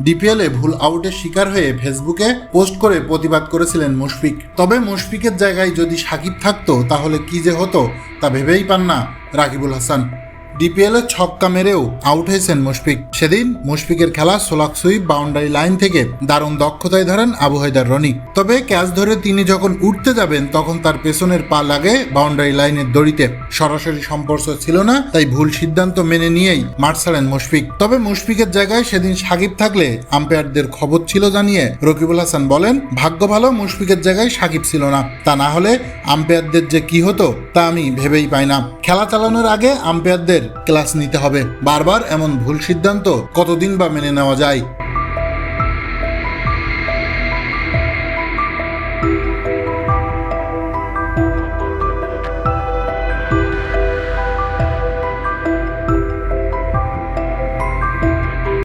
ডিপিএলে ভুল আউটের শিকার হয়ে ফেসবুকে পোস্ট করে প্রতিবাদ করেছিলেন মুশফিক। তবে মুশফিকের জায়গায় যদি সাকিব থাকতো, তাহলে কি যে হতো তা ভেবেই পান না রাকিবুল হাসান। ডিপিএল ছক্কা মেরেও আউট হয়েছেন মুশফিক। সেদিন মুশফিকের খেলা সোলাক সুইপ বাউন্ডারি লাইন থেকে দারুণ দক্ষতায় ধরেন আবু হায়দার রনি। তবে ক্যাচ ধরে তিনি যখন উঠতে যাবেন, তখন তার পেছনের পা লাগে বাউন্ডারি লাইনের দড়িতে। সরাসরি সম্পর্ক ছিল না, তাই ভুল সিদ্ধান্ত মেনে নিয়েই মাঠ ছাড়েন মুশফিক। তবে মুশফিকের জায়গায় সেদিন সাকিব থাকলে আম্পায়ারদের খবর ছিল জানিয়ে রকিবুল হাসান বলেন, ভাগ্য ভালো মুশফিকের জায়গায় সাকিব ছিল না। তা না হলে আম্পায়ারদের যে কি হতো, তা আমি ভেবেই পাই না। খেলা চালানোর আগে আম্পায়ারদের ক্লাস নিতে হবে। বারবার এমন ভুল সিদ্ধান্ত কতদিন বা মেনে নেওয়া যায়?